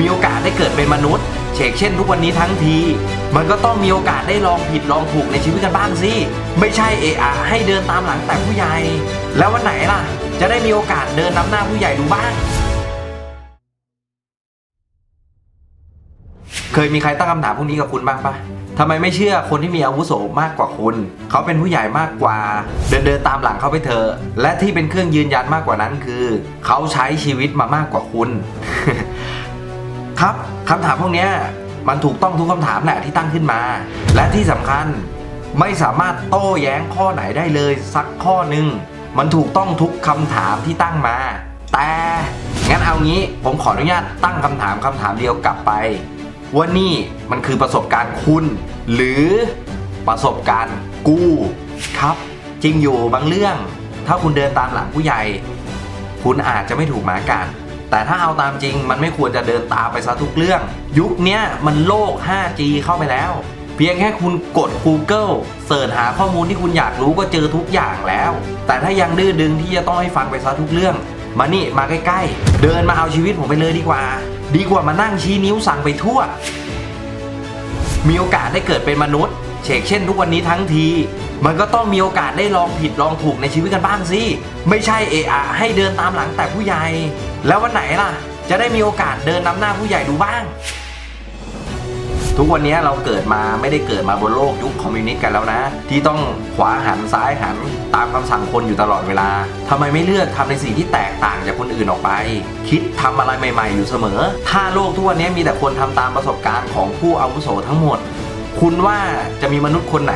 มีโอกาสได้เกิดเป็นมนุษย์เชกเช่น ทุกวันนี้ทั้งที มันก็ต้องมีโอกาสได้ลองผิดลองถูกในชีวิตกันบ้างสิไม่ใช่เอะอะให้เดินตามหลังแต่ผู้ใหญ่ แล้ววันไหนล่ะ จะได้มีโอกาสเดินนำหน้าผู้ใหญ่ดูบ้าง เคยมีใครตั้งคำถามพวกนี้กับคุณบ้างปะทำไมไม่เชื่อคนที่มีอาวุโสมากกว่าคุณ เขาเป็นผู้ใหญ่มากกว่า เดินเดินตามหลังเขาไปเถอะ และที่เป็นเครื่องยืนยันมากกว่านั้นคือ เขาใช้ชีวิตมามากกว่าคุณ ครับคำถามพวกนี้มันถูกต้องทุกคำถามแหละที่ตั้งขึ้นมา และที่สำคัญไม่สามารถโต้แย้งข้อไหนได้เลยสักข้อหนึ่งมันถูกต้องทุกคำถามที่ตั้งมา แต่งั้นเอางี้ผมขออนุญาตตั้งคำถามคำถามเดียวกลับไป ว่านี่มันคือประสบการณ์คุณ หรือประสบการณ์กูครับ จริงอยู่บางเรื่อง ถ้าคุณเดินตามหลังผู้ใหญ่ คุณอาจจะไม่ถูกหมากัด แต่ถ้าเอาตามจริงมันไม่ควรจะเดินตามไปซะทุกเรื่อง ยุคนี้มันโลก 5G เข้าไปแล้ว เพียงแค่คุณกด Google เสิร์ชหาข้อมูลที่คุณอยากรู้ก็เจอทุกอย่างแล้ว แต่ถ้ายังดื้อดึงที่จะต้องให้ฟังไปซะทุกเรื่อง มานี่มาใกล้ๆ เดินมาเอาชีวิตผมไปเลยดีกว่า ดีกว่ามานั่งชี้นิ้วสั่งไปทั่ว มีโอกาสได้เกิดเป็นมนุษย์ เชกเช่นทุกวันนี้ทั้งที มันก็ต้องมีโอกาสได้ลองผิดลองถูกในชีวิตกันบ้างสิ ไม่ใช่เอะอะให้เดินตามหลังแต่ผู้ใหญ่ แล้ววันไหนล่ะ จะได้มีโอกาสเดินนำหน้าผู้ใหญ่ดูบ้าง ทุกวันนี้เราเกิดมาไม่ได้เกิดมาบนโลกยุคคอมมิวนิสต์กันแล้วนะ ที่ต้องขวาหันซ้ายหันตามคำสั่งคนอยู่ตลอดเวลาทำไมไม่เลือกทำในสิ่งที่แตกต่างจากคนอื่นออกไป คิดทำอะไรใหม่ ๆ อยู่เสมอ ถ้าโลกทุกวันนี้มีแต่คนทำตามประสบการณ์ของผู้อาวุโสทั้งหมด คุณว่าจะมีมนุษย์คนไหน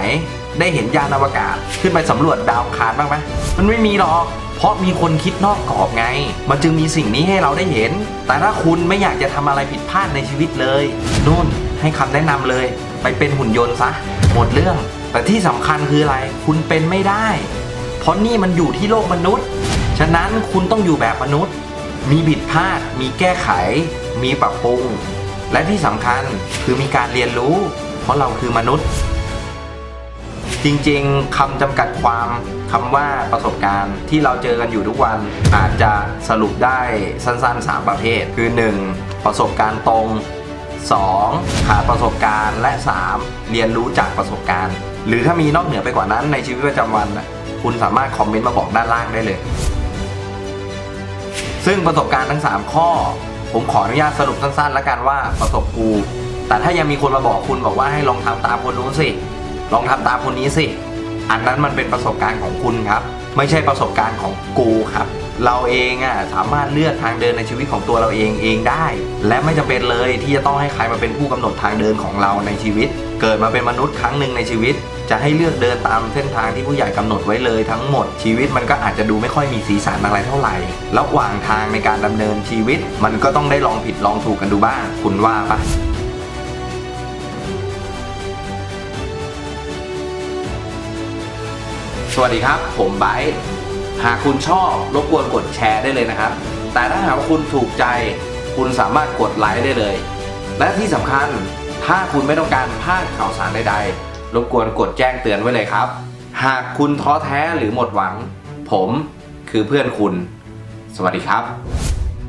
ได้เห็นยานอวกาศ ขึ้นไปสำรวจดาวคารบ้างไหมมันไม่มีหรอก เพราะมีคนคิดนอกกรอบไง มันจึงมีสิ่งนี้ให้เราได้เห็น แต่ถ้าคุณไม่อยากจะทำอะไรผิดพลาดในชีวิตเลยนู่นให้คำแนะนำเลย ไปเป็นหุ่นยนต์ซะหมดเรื่อง แต่ที่สำคัญคืออะไร คุณเป็นไม่ได้ เพราะนี่มันอยู่ที่โลกมนุษย์ ฉะนั้นคุณต้องอยู่แบบมนุษย์ มีผิดพลาด มีแก้ไข มีปรับปรุง และที่สำคัญคือมีการเรียนรู้ เพราะเราคือมนุษย์ จริงๆคำจำกัดความคำว่าประสบการณ์ที่เราเจอกันอยู่ทุกวันอาจจะสรุปได้สั้นๆ 3 ประเภท คือ 1. ประสบการณ์ตรง 2. ขาประสบการณ์และ 3. เรียนรู้จากประสบการณ์ หรือถ้ามีนอกเหนือไปกว่านั้นในชีวิตประจำวัน คุณสามารถคอมเมนต์มาบอกด้านล่างได้เลย ซึ่งประสบการณ์ทั้ง 3 ข้อ ผมขออนุญาตสรุปสั้นๆ แล้วกันว่าประสบกู แต่ถ้ายังมีคนมาบอกคุณบอกว่าให้ลองทำตามคนนู้นสิ ลองทำตามคนนี้สิ อันนั้นมันเป็นประสบการณ์ของคุณครับ ไม่ใช่ประสบการณ์ของกูครับ เราเองอะสามารถเลือกทางเดินในชีวิตของตัวเราเองเองได้ และไม่จำเป็นเลยที่จะต้องให้ใครมาเป็นผู้กำหนดทางเดินของเราในชีวิต เกิดมาเป็นมนุษย์ครั้งหนึ่งในชีวิต จะให้เลือกเดินตามเส้นทางที่ผู้ใหญ่กำหนดไว้เลยทั้งหมดชีวิตมันก็อาจจะดูไม่ค่อยมีสีสันอะไรเท่าไหร่ระหว่างทางในการดำเนินชีวิต มันก็ต้องได้ลองผิดลองถูกกันดูบ้างคุณว่าปะ สวัสดีครับ ผมไบร์หากคุณชอบรบกวนกดแชร์ได้เลยนะครับ แต่ถ้าหากว่าคุณถูกใจ คุณสามารถกดไลค์ได้เลย และที่สำคัญถ้าคุณไม่ต้องการพลาดข่าวสารใดๆ รบกวนกดแจ้งเตือนไว้เลยครับ หากคุณท้อแท้หรือหมดหวัง ผมคือเพื่อนคุณ สวัสดีครับ